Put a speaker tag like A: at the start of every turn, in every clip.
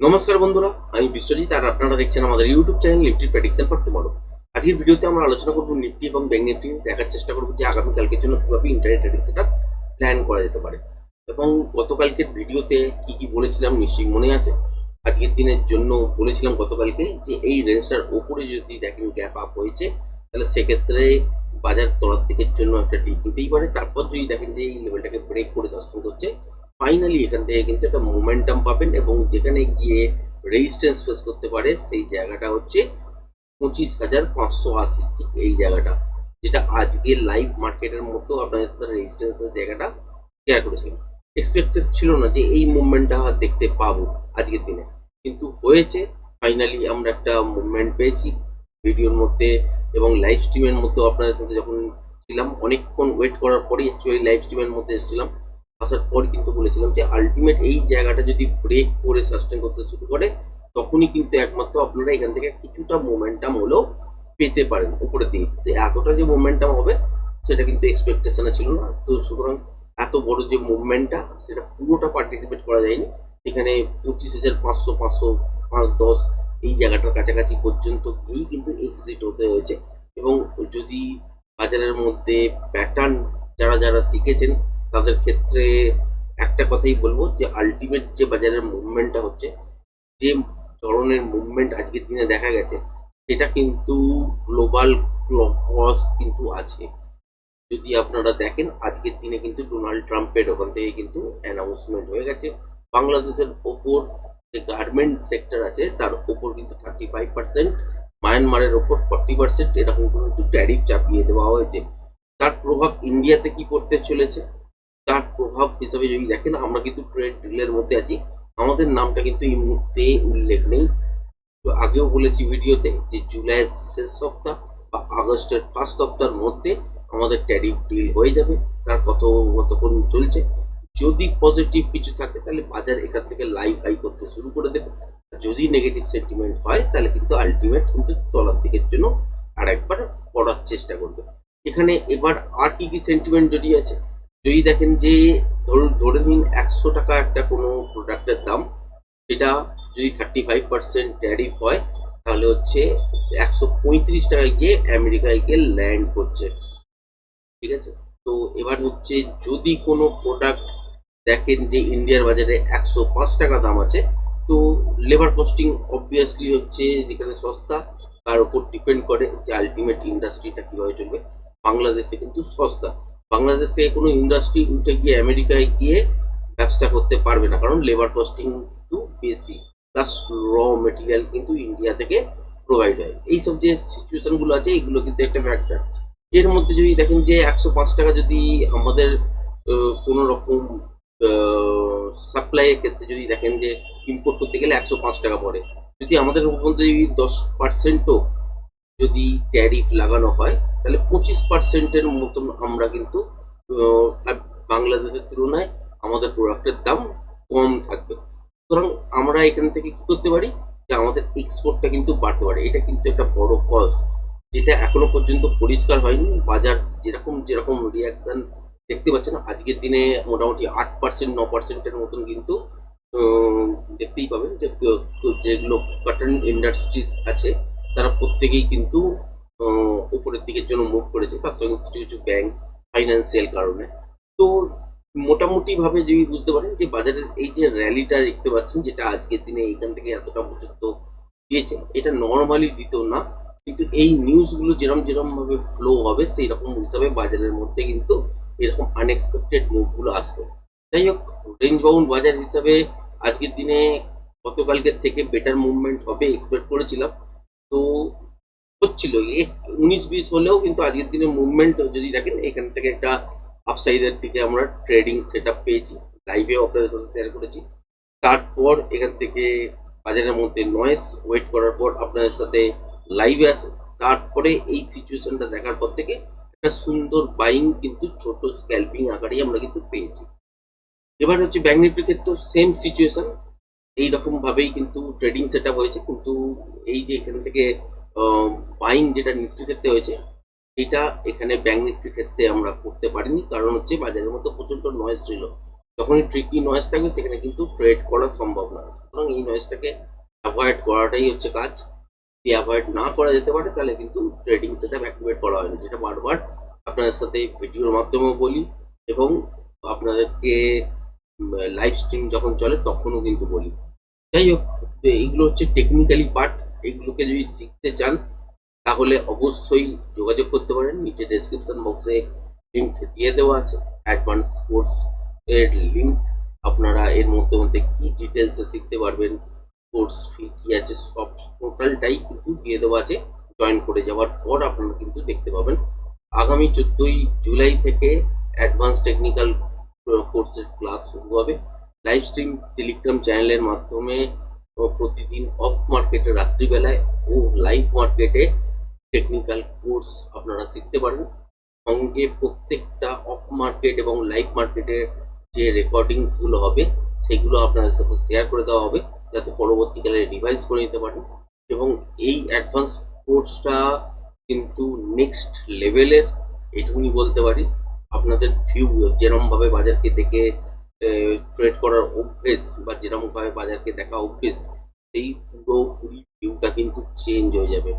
A: নমস্কার বন্ধুরা, আমি বিশ্বজিৎ আর আপনারা দেখছেন আমাদের YouTube channel Nifty prediction for tomorrow আজকের ভিডিওতে আমরা আলোচনা করব নিফটি এবং ব্যাংক নিফটি দেখার চেষ্টা করব যে আগামীকালকের জন্য কীভাবে ইন্টারনেট ট্রেডিং সেটা প্ল্যান করা যেতে পারে। এবং গতকালকের ভিডিওতে কি কি বলেছিলাম নিশ্চয়ই মনে আছে? আজকের দিনের জন্য বলেছিলাম গতকালকে যে এই রেঞ্জটার ওপরে যদি দেখেন গ্যাপ আপ হয়েছে, তাহলে সেক্ষেত্রে বাজার তলার দিকের জন্য একটা ডিপ নিতেই পারে। তারপর যদি দেখেন যে এই লেভেলটাকে ব্রেক করে সাসপেন্ড করছে ফাইনালি এখান থেকে কিন্তু একটা মোমেন্টাম পাবেন এবং যেখানে গিয়ে রেজিস্ট্যান্স ফেস করতে পারে, সেই জায়গাটা হচ্ছে পঁচিশ হাজার পাঁচশো আশি। ঠিক এই জায়গাটা, যেটা আজকে লাইভ মার্কেটের মতো আপনাদের সাথে রেজিস্ট্যান্সের জায়গাটা শেয়ার করেছিলাম। এক্সপেক্টেড ছিল না যে এই মুভমেন্টটা দেখতে পাবো আজকের দিনে। কিন্তু হয়েছে ফাইনালি আমরা একটা মুভমেন্ট পেয়েছি ভিডিওর মধ্যে এবং লাইভ স্ট্রিমের মধ্যেও আপনাদের সাথে যখন ছিলাম, অনেকক্ষণ ওয়েট করার পরেই অ্যাকচুয়ালি লাইভ স্ট্রিমের মধ্যে এসেছিলাম। আসার পর কিন্তু বলেছিলাম যে আলটিমেট এই জায়গাটা যদি ব্রেক করে সাস্টেন করতে শুরু করে, তখনই কিন্তু একমাত্র আপনারা এখান থেকে কিছুটা মোমেন্টাম হলেও পেতে পারেন উপরের দিকে। যে এতটা যে মোমেন্টাম হবে, সেটা কিন্তু এক্সপেকটেশনে ছিল না। তো সুতরাং এত বড় যে মুভমেন্টটা সেটা পুরোটা পার্টিসিপেট করা যায়নি। এখানে পঁচিশ হাজার পাঁচশো পাঁচশো পাঁচ, দশ, এই জায়গাটার কাছাকাছি পর্যন্ত গিয়েই কিন্তু এক্সিট হতে হয়েছে। এবং যদি বাজারের মধ্যে প্যাটার্ন যারা যারা শিখেছেন তাদের ক্ষেত্রে একটা কথাই বলব যে আলটিমেট যে বাজারের মুভমেন্টটা হচ্ছে, যে ধরনের মুভমেন্ট আজকের দিনে দেখা গেছে, সেটা কিন্তু গ্লোবাল ক্লস কিন্তু আছে। যদি আপনারা দেখেন, আজকের দিনে কিন্তু ডোনাল্ড ট্রাম্পের ওখান থেকে কিন্তু অ্যানাউন্সমেন্ট হয়ে গেছে। বাংলাদেশের ওপর যে গার্মেন্ট সেক্টর আছে, তার ওপর কিন্তু থার্টি ফাইভ পার্সেন্ট মায়ানমারের ওপর ফর্টি পার্সেন্ট এরকম কিন্তু ট্যারিফ চাপিয়ে দেওয়া হয়েছে। তার প্রভাব ইন্ডিয়াতে কি পড়তে চলেছে? তার প্রভাব হিসাবে যদি দেখেন, আমরা কিন্তু ট্রেড ডিলের মধ্যে আছি। আমাদের নামটা কিন্তু এই মুহূর্তে উল্লেখ নেই। তো আগেও বলেছি ভিডিওতে যে জুলাইয়ের শেষ সপ্তাহ বা আগস্টের ফার্স্ট সপ্তাহের মধ্যে আমাদের ট্যারিফ ডিল হয়ে যাবে। তার কথোপকথন চলছে। যদি পজিটিভ কিছু থাকে, তাহলে বাজার এখান থেকে লাইভ হাই করতে শুরু করে দেবে। যদি নেগেটিভ সেন্টিমেন্ট হয়, তাহলে কিন্তু আলটিমেট কিন্তু তলার দিকের জন্য আর একবার পড়ার চেষ্টা করবে। এখানে এবার আর কি কি সেন্টিমেন্ট জড়িয়ে আছে? যদি দেখেন যে ধরুন, ধরে নিন একশো টাকা একটা কোনো প্রোডাক্টের দাম, সেটা যদি থার্টি ফাইভ পার্সেন্ট ট্যারিফ হয়, তাহলে হচ্ছে একশো পঁয়ত্রিশ টাকায় গিয়ে আমেরিকায় গিয়ে ল্যান্ড করছে। ঠিক আছে? তো এবার হচ্ছে যদি কোনো প্রোডাক্ট দেখেন যে ইন্ডিয়ার বাজারে একশো পাঁচ টাকা দাম আছে, তো লেবার কস্টিং অবভিয়াসলি হচ্ছে যেখানে সস্তা, তার উপর ডিপেন্ড করে যে আলটিমেট ইন্ডাস্ট্রিটা কীভাবে চলবে। বাংলাদেশে কিন্তু সস্তা। বাংলাদেশ থেকে কোনো ইন্ডাস্ট্রি উঠে গিয়ে আমেরিকায় গিয়ে ব্যবসা করতে পারবে না, কারণ লেবার কস্টিং কিন্তু বেশি। প্লাস র মেটেরিয়াল কিন্তু ইন্ডিয়া থেকে প্রোভাইড হয়। এইসব যে সিচুয়েশনগুলো আছে, এগুলো কিন্তু একটা ফ্যাক্টর এর মধ্যে যদি দেখেন যে একশো পাঁচ টাকা যদি আমাদের কোনো রকম সাপ্লাইয়ের ক্ষেত্রে যদি দেখেন যে ইম্পোর্ট করতে গেলে একশো পাঁচ টাকা পড়ে। যদি আমাদের মধ্যে যদি দশ পার্সেন্টও যদি ট্যারিফ লাগানো হয় তাহলে পঁচিশ পার্সেন্টের মতন আমরা কিন্তু বাংলাদেশের তুলনায় আমাদের প্রোডাক্টের দাম কম থাকবে সুতরাং আমরা এখান থেকে কি করতে পারি যে আমাদের এক্সপোর্টটা কিন্তু বাড়তে পারে এটা কিন্তু একটা বড় কজ যেটা এখনও পর্যন্ত পরিষ্কার হয়নি বাজার যেরকম যেরকম রিয়াকশন দেখতে পাচ্ছেন আজকের দিনে মোটামুটি আট পার্সেন্ট ন পার্সেন্টের মতন কিন্তু দেখতেই পাবেন যে যেগুলো কটন ইন্ডাস্ট্রিজ আছে তারা প্রত্যেকেই কিন্তু উপরের দিকের জন্য মুভ করেছে তার সঙ্গে কিছু কিছু ব্যাংক ফাইন্যান্সিয়াল কারণে। তো মোটামুটি ভাবে যদি বুঝতে পারেন যে বাজারের এই যে র্যালিটা দেখতে পাচ্ছেন, যেটা আজকের দিনে এইখান থেকে এতটা পর্যন্ত দিয়েছে, এটা নর্মালি দিত না। কিন্তু এই নিউজগুলো যেরকম যেরকম ভাবে ফ্লো হবে সেই রকম হিসাবে বাজারের মধ্যে কিন্তু এরকম আনএক্সপেক্টেড মুভগুলো আসবে। যাই হোক রেঞ্জ বাউন্ড বাজার হিসাবে আজকের দিনে গতকালকের থেকে বেটার মুভমেন্ট হবে এক্সপেক্ট করেছিলাম। তো হচ্ছিল উনিশ বিশ হলেও কিন্তু আজকের দিনে মুভমেন্ট যদি দেখেন, এখান থেকে একটা আপসাইডের দিকে আমরা ট্রেডিং সেট আপ পেয়েছি লাইভে আপনাদের সাথে শেয়ার করেছি। তারপর এখান থেকে বাজারের মধ্যে নয়েস ওয়েট করার পর আপনাদের সাথে লাইভে আসে তারপরে এই সিচুয়েশনটা দেখার পর থেকে একটা সুন্দর বাইং কিন্তু ছোট স্ক্যাল্পিং আকারেই আমরা কিন্তু পেয়েছি। এবার হচ্ছে ব্যাংক নিফটির ক্ষেত্রেও সেম সিচুয়েশন এইরকম ভাবেই কিন্তু ট্রেডিং সেট আপ হয়েছে। কিন্তু এই যে এখান থেকে বাইং যেটা নিফটির ক্ষেত্রে হয়েছে, এটা এখানে ব্যাংক নিফটির ক্ষেত্রে আমরা করতে পারিনি। কারণ হচ্ছে বাজারের মধ্যে প্রচণ্ড নয়েজ ছিল। যখনই ট্রিকি নয়েজ থাকবে, সেখানে কিন্তু ট্রেড করা সম্ভব না। সুতরাং এই নয়েজটাকে অ্যাভয়েড করাটাই হচ্ছে কাজ। যদি অ্যাভয়েড না করা যেতে পারে, তাহলে কিন্তু ট্রেডিং সেটা অ্যাক্টিভেট করা হয় না যেটা বারবার আপনাদের সাথে ভিডিওর মাধ্যমেও বলি এবং আপনাদেরকে লাইভ স্ট্রিম যখন চলে, তখনও কিন্তু বলি। যাই হোক, তো এইগুলো হচ্ছে টেকনিক্যালি পার্ট এইগুলোকে যদি শিখতে চান, তাহলে অবশ্যই যোগাযোগ করতে পারেন। নিচে ডেসক্রিপশন বক্সে লিঙ্ক দিয়ে দেওয়া আছে। অ্যাডভান্স কোর্স এর লিঙ্ক আপনারা এর মধ্যে মধ্যে কি ডিটেলসে শিখতে পারবেন কোর্স ফি কি আছে, সব টোটালটাই কিন্তু দিয়ে দেওয়া আছে। জয়েন করে যাওয়ার পর আপনারা কিন্তু দেখতে পাবেন। আগামী চোদ্দই জুলাই থেকে অ্যাডভান্স টেকনিক্যাল কোর্সের ক্লাস শুরু হবে। লাইভ স্ট্রিম টেলিগ্রাম চ্যানেলের মাধ্যমে প্রতিদিন অফ মার্কেটে রাত্রিবেলায় ও লাইভ মার্কেটে টেকনিক্যাল কোর্স আপনারা শিখতে পারেন সঙ্গে প্রত্যেকটা অফ মার্কেট এবং লাইভ মার্কেটের যে রেকর্ডিংসগুলো হবে, সেগুলো আপনাদের সাথে শেয়ার করে দেওয়া হবে, যাতে পরবর্তীকালে রিভাইজ করে নিতে পারেন। এবং এই অ্যাডভান্স কোর্সটা কিন্তু নেক্সট লেভেলের এটুকুনি বলতে পারি। আপনাদের ভিউ যেরকম ভাবে বাজারকে দেখে ট্রেড করার অভ্যেস বা যেরকম ভাবে বাজারকে দেখা অভ্যেস, সেই পুরোপুরি ভিউটা কিন্তু চেঞ্জ হয়ে যাবে।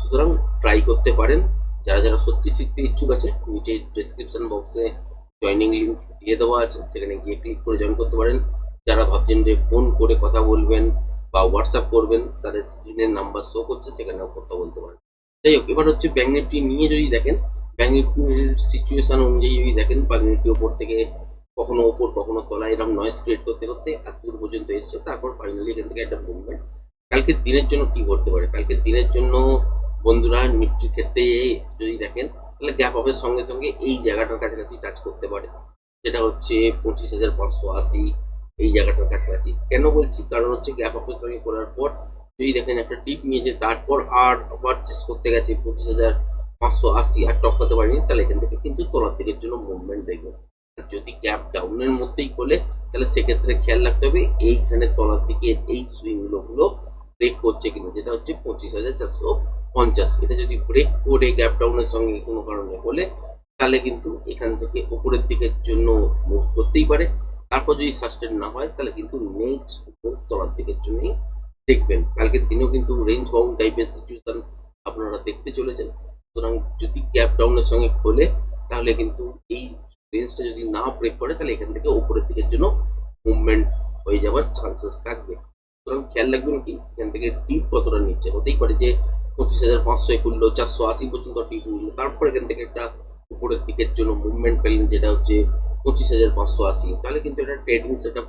A: সুতরাং ট্রাই করতে পারেন। যারা যারা সত্যি শিখতে ইচ্ছুক আছে, নিচে ডেসক্রিপশন বক্সে জয়নিং লিঙ্ক দিয়ে দেওয়া আছে, সেখানে গিয়ে ক্লিক করে জয়েন করতে পারেন। যারা ভাবছেন যে ফোন করে কথা বলবেন বা হোয়াটসঅ্যাপ করবেন, তাদের স্ক্রিনের নাম্বার শো করছে, সেখানেও কথা বলতে পারেন। যাই হোক, এবার হচ্ছে ব্যাঙ্ক নিফটি নিয়ে যদি দেখেন নিফটির সিচুয়েশন অনুযায়ী যদি দেখেন নিফটি ওপর থেকে কখনো ওপর কখনো তলায় এরকম নয়েজ ক্রিয়েট করতে করতে দূর পর্যন্ত এসছে, তারপর ফাইনালি এখান থেকে একটা মুভমেন্ট কালকের দিনের জন্য কি করতে পারে? কালকের দিনের জন্য বন্ধুরা নিফটির ক্ষেত্রে যদি দেখেন, তাহলে গ্যাপ আপের সঙ্গে সঙ্গে এই জায়গাটার কাছাকাছি টাচ করতে পারে। যেটা হচ্ছে পঁচিশ হাজার পাঁচশো আশি, এই জায়গাটার কাছাকাছি। কেন বলছি? কারণ হচ্ছে গ্যাপ আপের সঙ্গে করার পর, যদি দেখেন একটা টিপ নিয়েছে, তারপর আর আবার চেস করতে গেছে পঁচিশ হাজার পাঁচশো আশি আর টপকাতে পারেনি, তাহলে এখান থেকে কিন্তু তলার দিকের জন্য মুভমেন্ট দেখবেন আর যদি গ্যাপ ডাউনের মধ্যেই খোলে, তাহলে সেক্ষেত্রে খেয়াল রাখতে হবে, এইখানে তলার দিকে এই সুইংগুলো ব্রেক করছে কিনা, যেটা হচ্ছে পঁচিশ হাজার চারশো পঞ্চাশ। এটা যদি ব্রেক করে গ্যাপ ডাউনের সঙ্গে কোনো কারণে হলে, তাহলে কিন্তু এখান থেকে উপরের দিকের জন্য মুভ করতেই পারে। তারপর যদি সাস্টেন না হয়, তাহলে কিন্তু নেক্সট তলার দিকের জন্যই দেখবেন। কালকের দিনেও কিন্তু রেঞ্জ বাউন্ড টাইপের সিচুয়েশন আপনারা দেখতে চলেছেন। সুতরাং যদি গ্যাপ ডাউনের সঙ্গে খোলে, তাহলে কিন্তু এই রেঞ্জটা যদি না ব্রেক করে, তাহলে এখান থেকে উপরের দিকের জন্য মুভমেন্ট হয়ে যাওয়ার চান্সেস থাকবে। সুতরাং খেয়াল রাখবেন কি, এখান থেকে টিপ কতটা নিচ্ছে? হতেই পারে যে পঁচিশ হাজার পাঁচশো খুললো চারশো আশি পর্যন্ত টিপ নিল। তারপর এখান থেকে একটা উপরের দিকের জন্য মুভমেন্ট পেলেন, যেটা হচ্ছে পঁচিশ হাজার পাঁচশো আশি। তাহলে কিন্তু এটা ট্রেডিং সেট আপ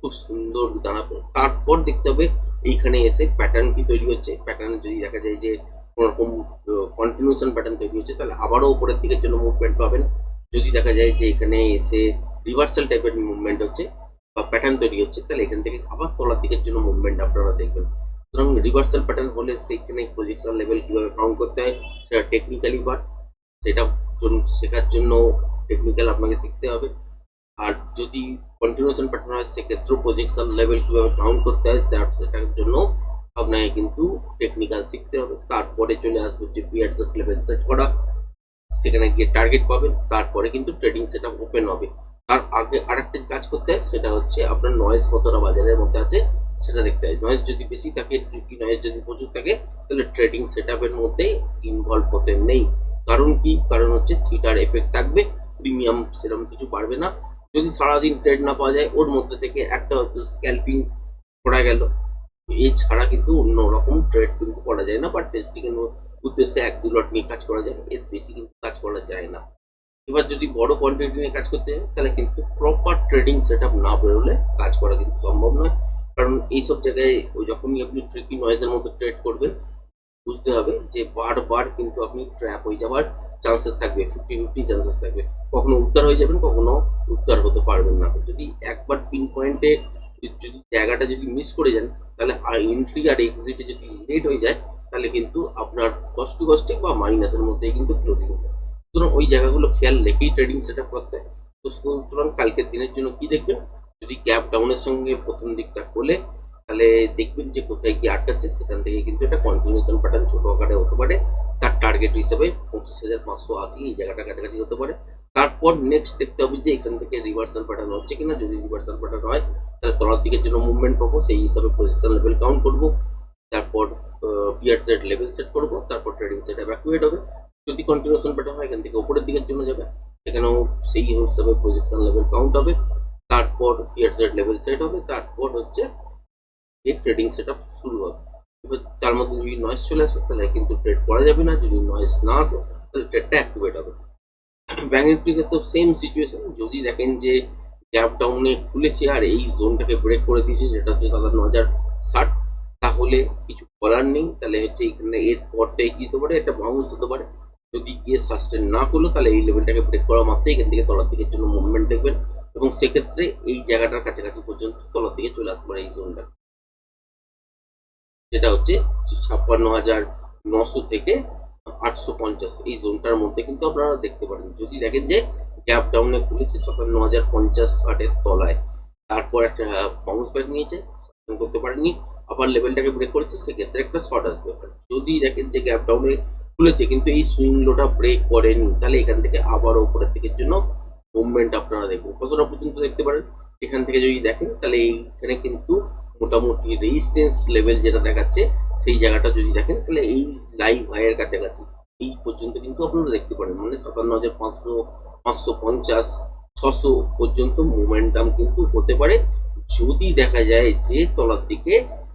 A: খুব সুন্দর দাঁড়াবে। তারপর দেখতে হবে, এইখানে এসে প্যাটার্ন কি তৈরি হচ্ছে? প্যাটার্ন যদি দেখা যায় যে কোনোরকম কন্টিনিউশন প্যাটার্ন তৈরি হচ্ছে, তাহলে আবারও উপরের দিকের জন্য মুভমেন্ট পাবেন। যদি দেখা যায় যে এখানে এসে রিভার্সাল টাইপের মুভমেন্ট হচ্ছে বা প্যাটার্ন তৈরি হচ্ছে, তাহলে এখান থেকে আবার তলার দিকের জন্য মুভমেন্ট আপনারা দেখবেন। সুতরাং রিভার্সাল প্যাটার্ন হলে সেইখানে প্রজেকশন লেভেল কীভাবে কাউন্ট করতে হয়, সেটা টেকনিক্যালি পার্ট সেটা শেখার জন্য টেকনিক্যাল আপনাকে শিখতে হবে। আর যদি কন্টিনিউশন প্যাটার্ন হয়, সেক্ষেত্রেও প্রজেকশন লেভেল কীভাবে কাউন্ট করতে হয়, তার, সেটার জন্য আপনাকে কিন্তু টেকনিক্যাল শিখতে হবে। তারপরে চলে আসবে যে বিয়ার সেট লেভেল সেট করা। সেখানে গিয়ে টার্গেট পাবেন। তারপরে কিন্তু ট্রেডিং সেট আপ ওপেন হবে। তার আগে আরেকটা কাজ করতে হয়, সেটা হচ্ছে আপনার নয়েজ কতটা বাজারের মধ্যে আছে, সেটা দেখতে হয়। নয়েজ যদি বেশি থাকে ট্রিকি নয়েজ যদি প্রচুর থাকে, তাহলে ট্রেডিং সেট আপের মধ্যে ইনভলভ হতে নেই। কারণ কি? কারণ হচ্ছে থিটার এফেক্ট থাকবে প্রিমিয়াম সেরকম কিছু পারবে না। যদি সারাদিন ট্রেড না পাওয়া যায়, ওর মধ্যে থেকে একটা হয়তো স্ক্যাল্পিং করা গেল। এছাড়া কিন্তু অন্য রকম ট্রেড কিন্তু করা যায় না বা টেস্টিং এর উদ্দেশ্যে এক দু লট নিয়ে কাজ করা যায় এর বেশি কিন্তু কাজ করা যায় না। এবার যদি বড় কোয়ান্টিটি নিয়ে কাজ করতে হয় তাহলে কিন্তু প্রপার ট্রেডিং সেট আপ না বেরোলে কাজ করা কিন্তু সম্ভব নয়। কারণ এইসব জায়গায় ওই যখনই আপনি ট্রিকি নয়েজের মধ্যে ট্রেড করবেন, বুঝতে হবে যে বারবার কিন্তু আপনি ট্র্যাপ হয়ে যাওয়ার চান্সেস থাকবে ফিফটি ফিফটি চান্সেস থাকবে। কখনো উদ্ধার হয়ে যাবেন, কখনো উদ্ধার হতে পারবেন না। যদি একবার পিন পয়েন্টে যদি জায়গাটা যদি মিস করে যান, তাহলে এন্ট্রি আর এক্সিটে যদি লেট হয়ে যায়, তাহলে কিন্তু আপনার কষ্ট কষ্টে বা মাইনাসের মধ্যে কিন্তু ক্লোজিং হবে। সুতরাং ওই জায়গাগুলো খেয়াল রেখেই ট্রেডিং সেট আপ করতে হয়। তো সুতরাং কালকের দিনের জন্য কি দেখবেন? যদি গ্যাপ ডাউনের সঙ্গে প্রথম দিকটা খোলে, তাহলে দেখবেন যে কোথায় গিয়ে আটকাচ্ছে, সেখান থেকে কিন্তু এটা কন্টিনিউশন প্যাটার্ন ছোট আকারে হতে পারে। তার টার্গেট হিসেবে পঁচিশ হাজার পাঁচশো আশি এই জায়গাটা কাছাকাছি হতে পারে। তারপর নেক্সট দেখতে হবে যে এখান থেকে রিভার্সাল প্যাটার্ন হচ্ছে কিনা। যদি রিভার্সাল প্যাটার্ন হয়, তাহলে তলার দিকের জন্য মুভমেন্ট পাবো, সেই হিসাবে পজিশন লেভেল কাউন্ট করব। তারপর পিয়ার সেট লেভেল সেট করব। তারপর ট্রেডিং সেট এভাকুয়েট হবে। যদি কন্টিনিউশন প্যাটার্ন হয়, এখান থেকে উপরের দিকের জন্য যাবে। সেখানেও সেই হিসাবে পজিশন লেভেল কাউন্ট হবে। তারপর পিয়ার সেট লেভেল সেট হবে। তারপর হচ্ছে যে ট্রেডিং সেট শুরু হবে। এবার তার মধ্যে যদি নয়েস চলে আসে, তাহলে কিন্তু ট্রেড করা যাবে না। যদি নয়েস না আসে, তাহলে ট্রেডটা অ্যাক্টিভেট হবে। ব্যাঙ্ক নিফটির ক্ষেত্রে সেম সিচুয়েশন যদি দেখেন যে গ্যাপ ডাউনে খুলেছে আর এই জোনটাকে ব্রেক করে দিয়েছে, যেটা হচ্ছে সাতান্ন হাজার ষাট, তাহলে কিছু বলার নেই। তাহলে হচ্ছে এখানে এর পর থেকে কি পারে? একটা বাউন্স হতে পারে। যদি গিয়ে সাস্টেন না করল, তাহলে এই লেভেলটাকে ব্রেক করা মাত্রই এখান থেকে তলার দিকের জন্য মুভমেন্ট দেখবেন এবং সেক্ষেত্রে এই জায়গাটার কাছাকাছি পর্যন্ত তলার দিকে চলে আসতে পারে এই জোনটা যেটা হচ্ছে ছাপ্পান্ন হাজার নশো থেকে আটশো পঞ্চাশ, এই জোনটার মধ্যে কিন্তু আপনারা দেখতে পারেন। যদি দেখেন যে গ্যাপ ডাউনে খুলেছে সাতান্ন হাজার পঞ্চাশ ষাটের তলায়, তারপর একটা বাউন্স ব্যাক নিয়েছে করতে পারেনি আবার লেভেলটাকে ব্রেক করেছে, সেক্ষেত্রে একটা শর্ট আসবে। যদি দেখেন যে গ্যাপ ডাউনে খুলেছে, কিন্তু এই সুইং লোটা ব্রেক করেনি, তাহলে এখান থেকে আবার উপরের দিকের জন্য মুভমেন্ট আপনারা দেখবেন। কতটা পর্যন্ত দেখতে পারেন? এখান থেকে যদি দেখেন, তাহলে এইখানে কিন্তু মোটামুটি রেজিস্ট্যান্স লেভেল যেটা দেখাচ্ছে সেই জায়গাটা যদি দেখেন, তাহলে এই লাইভ হাইয়ের কাছাকাছি এই পর্যন্ত কিন্তু আপনারা দেখতে পারেন। মানে সাতান্ন হাজার পাঁচশো পাঁচশো পঞ্চাশ, ছশো পর্যন্ত মোমেন্টাম কিন্তু হতে পারে। যদি দেখা যায় যে তলার দিকে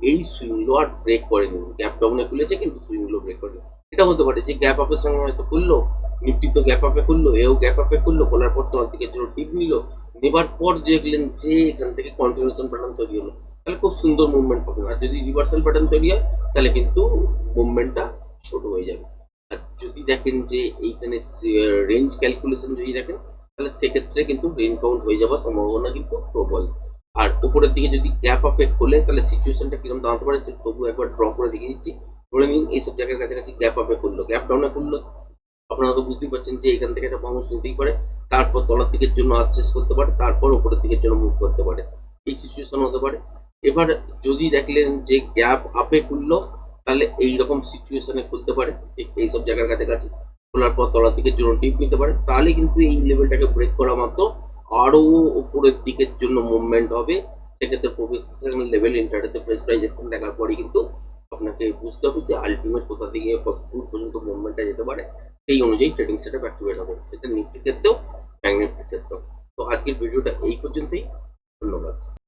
A: এই সুইংগুলো আর ব্রেক করেনি গ্যাপ ডাউনে খুলেছে কিন্তু সুইংগুলো ব্রেক করেনি। এটা হতে পারে যে গ্যাপ আপের সঙ্গে হয়তো খুললো, নিফটি তো গ্যাপ আপে খুললো, এও গ্যাপ আপে খুললো খোলার পর তলার দিকে জন্য টিপ নিল, নেবার পর দেখলেন যে এখান থেকে কন্টিনিউশন প্যাটার্ন তৈরি হলো। তাহলে খুব সুন্দর মুভমেন্ট পাবেন আর যদি রিভার্সাল প্যাটার্ন তৈরি হয়, তাহলে কিন্তু মুভমেন্টটা ছোট হয়ে যাবে। আর যদি দেখেন যে এইখানে রেঞ্জ ক্যালকুলেশন যদি দেখেন, তাহলে সেক্ষেত্রে কিন্তু রেঞ্জ কাউন্ট হয়ে যাওয়ার সম্ভাবনা কিন্তু প্রবল। আর উপরের দিকে যদি গ্যাপ আপে খোলে তাহলে সিচুয়েশনটা কীরকম দাঁড়াতে পারে, সে তবু একবার ড্র করে দেখিয়ে দিচ্ছি। ধরে নিন, এইসব জায়গার কাছাকাছি গ্যাপ আপে খুললো গ্যাপ ডাউনে খুললো আপনারা তো বুঝতেই পারছেন যে এখান থেকে একটা বাউন্স নিতেই পারে। তারপর তলার দিকের জন্য আর্চেস করতে পারে, তারপর উপরের দিকের জন্য মুভ করতে পারে। এই সিচুয়েশন হতে পারে। এবার যদি দেখলেন যে গ্যাপ আপে খুললো, তাহলে এই রকম সিচুয়েশনে খুলতে পারে। ঠিক এইসব জায়গার কাছাকাছি খোলার পর তলার দিকের জন্য টিপ নিতে পারে। তাহলে কিন্তু এই লেভেলটাকে ব্রেক করা মাত্র আরও উপরের দিকের জন্য মুভমেন্ট হবে। সেক্ষেত্রে প্রফেশনাল লেভেল ইন্টারনেটে প্রেস প্রাইজেকশন দেখার পরে কিন্তু আপনাকে বুঝতে হবে যে আলটিমেট কোথা থেকে দূর পর্যন্ত মুভমেন্টটা যেতে পারে। সেই অনুযায়ী ট্রেডিং সেটা অ্যাক্টিভেট হবে। সেটা নিফটির ক্ষেত্রেও ব্যাঙ্ক নিফটির ক্ষেত্রেও। তো আজকের ভিডিওটা এই পর্যন্তই। ধন্যবাদ।